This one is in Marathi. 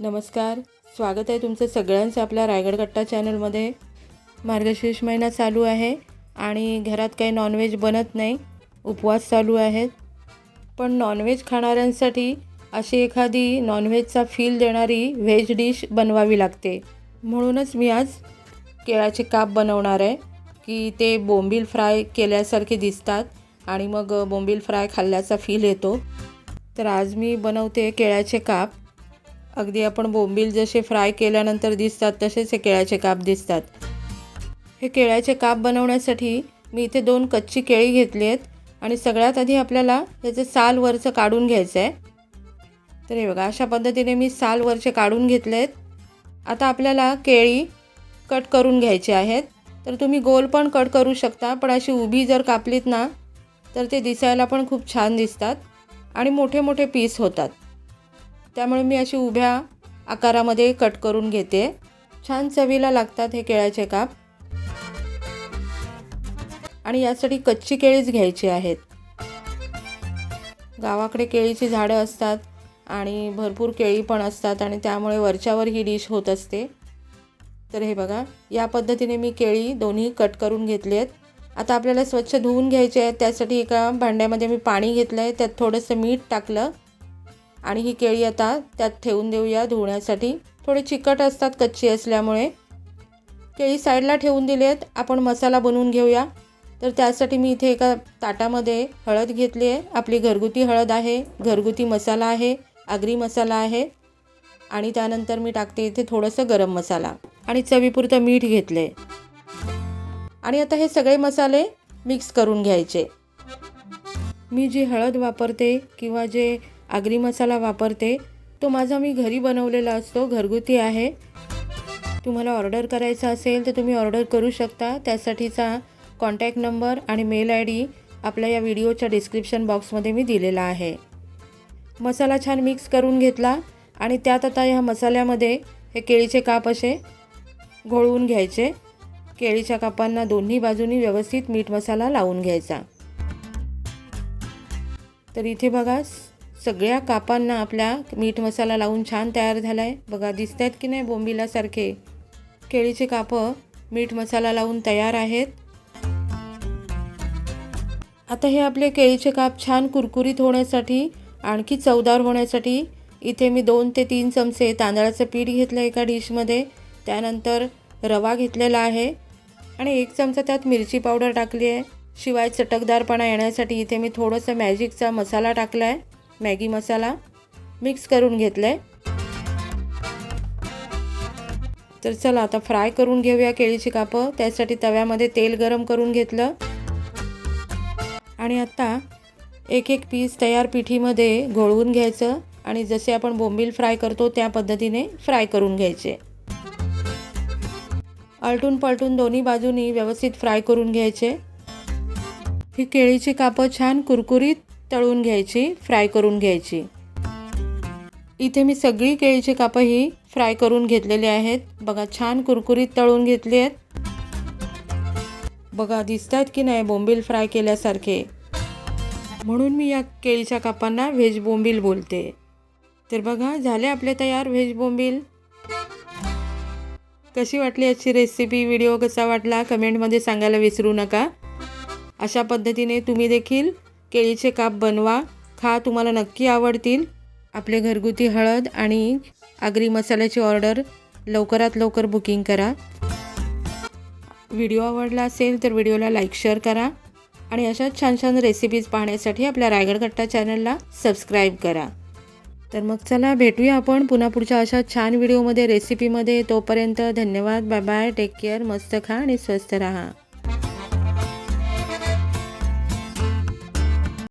नमस्कार स्वागत आहे तुमचं सगळ्यांचं आपल्या रायगड कट्टा चॅनलमध्ये. मार्गशीर्ष महिना चालू आहे आणि घरात काही नॉनव्हेज बनत नाही उपवास चालू आहेत. पण नॉनव्हेज खाणाऱ्यांसाठी अशी एखादी नॉनव्हेजचा फील देणारी व्हेज डिश बनवावी लागते. म्हणूनच मी आज केळाचे काप बनवणार आहे की ते बोंबील फ्राय केल्यासारखे दिसतात आणि मग बोंबील फ्राय खाल्ल्याचा फील येतो. तर आज मी बनवते केळ्याचे काप. अगदी आपण बोंबील जसे फ्राय केल्यानंतर दिसतात तसेच हे केळ्याचे काप दिसतात. हे केळ्याचे काप बनवण्यासाठी मी इथे दोन कच्ची केळी घेतली आहेत आणि सगळ्यात आधी आपल्याला याचे साल वरचं काढून घ्यायचं आहे तर हे बघा अशा पद्धतीने मी साल वरचे काढून घेतले आहेत आता आपल्याला केळी कट करून घ्यायची आहेत. तर तुम्ही गोल पण कट करू शकता पण अशी उभी जर कापलीत ना तर ते दिसायला पण खूप छान दिसतात आणि मोठे मोठे पीस होतात. त्यामुळे मी अशी उभ्या आकारामध्ये कट करून घेते. छान चवीला लागतात हे केळ्याचे काप. आणि यासाठी कच्ची केळीच घ्यायची आहेत. गावाकडे केळीची झाडं असतात आणि भरपूर केळी पण असतात आणि त्यामुळे वरच्यावर ही डिश होत असते. तर हे बघा या पद्धतीने मी केळी दोन्ही कट करून घेतली आहेत आता आपल्याला स्वच्छ धुवून घ्यायचे आहेत त्यासाठी एका भांड्यामध्ये मी पाणी घेतलं आहे त्यात थोडंसं मीठ टाकलं. आणि ही केळी आता त्यात ठेवून देऊया धुवण्यासाठी थोडे चिकट असतात कच्ची असल्यामुळे. केळी साईडला ठेवून दिली आहेत आपण मसाला बनवून घेऊया. तर त्यासाठी मी इथे एका ताटामध्ये हळद घेतली आहे. आपली घरगुती हळद आहे. घरगुती मसाला आहे. आगरी मसाला आहे. आणि त्यानंतर मी टाकते इथे थोडंसं गरम मसाला. आणि चवीपुरतं मीठ घेतलं आहे आणि आता हे सगळे मसाले मिक्स करून घ्यायचे. मी जी हळद वापरते किंवा जे आगरी मसाला वापरते. तो माझा मी घरी बनवलेला असतो. घरगुती आहे. तुम्हाला ऑर्डर करायचा असेल तर तुम्ही ऑर्डर करू शकता. त्यासाठीचा कॉन्टॅक्ट नंबर आणि मेल आय डी आपल्या या व्हिडिओच्या डिस्क्रिप्शन बॉक्समध्ये मी दिलेला आहे. मसाला छान मिक्स करून घेतला आणि त्यात आता ह्या मसाल्यामध्ये हे केळीचे काप असे घोळवून घ्यायचे. केळीच्या कापांना दोन्ही बाजूनी व्यवस्थित मीठ मसाला लावून घ्यायचा. तर इथे बघा सगळ्या कापांना आपल्या मीठ मसाला लावून छान तयार झाला आहे बघा दिसत आहेत की नाही बोंबिलासारखे? केळीचे कापं मीठ मसाला लावून तयार आहेत. आता हे आपले केळीचे काप छान कुरकुरीत होण्यासाठी आणखी चवदार होण्यासाठी इथे मी दोन ते तीन चमचे तांदळाचं पीठ घेतलं एका डिशमध्ये. त्यानंतर रवा घेतलेला आहे आणि एक चमचा त्यात मिरची पावडर टाकली आहे. शिवाय चटकदारपणा येण्यासाठी इथे मी थोडंसं मॅजिकचा मसाला टाकला आहे मॅगी मसाला मिक्स करून घेतलं आहे तर चला आता फ्राय करून घेऊया केळीची कापं. त्यासाठी तव्यामध्ये तेल गरम करून घेतलं. आणि आता एक एक पीस तयार पिठीमध्ये घोळवून घ्यायचं आणि जसे आपण बोंबील फ्राय करतो त्या पद्धतीने फ्राय करून घ्यायचे. आलटून पलटून दोन्ही बाजूनी व्यवस्थित फ्राय करून घ्यायचे. ही केळीची कापं छान कुरकुरीत तळून घ्यायची फ्राय करून घ्यायची. इथे मी सगळी केळीची कापं ही फ्राय करून घेतलेली आहेत. बघा छान कुरकुरीत तळून घेतली आहेत. बघा दिसत आहेत की नाही बोंबील फ्राय केल्यासारखे. म्हणून मी या केळीच्या कापांना व्हेज बोंबील बोलते. तर बघा झाले आपले तयार व्हेज बोंबील? कशी वाटली याची रेसिपी? व्हिडिओ कसा वाटला? कमेंटमध्ये सांगायला विसरू नका. अशा पद्धतीने तुम्ही देखील केळीचे काप बनवा. खा तुम्हाला नक्की आवडतील. आपले घरगुती हळद आणि आगरी मसाल्याची ऑर्डर लवकरात लवकर बुकिंग करा. व्हिडिओ आवडला असेल तर व्हिडिओला लाईक शेअर करा आणि अशाच छान छान रेसिपीज पाहण्यासाठी आपल्या रायगड कट्टा चॅनलला सबस्क्राईब करा. तर मग चला भेटूया आपण पुन्हा पुढच्या अशा छान व्हिडिओमध्ये रेसिपीमध्ये तोपर्यंत धन्यवाद बाय बाय टेक केअर मस्त खा आणि स्वस्त राहा.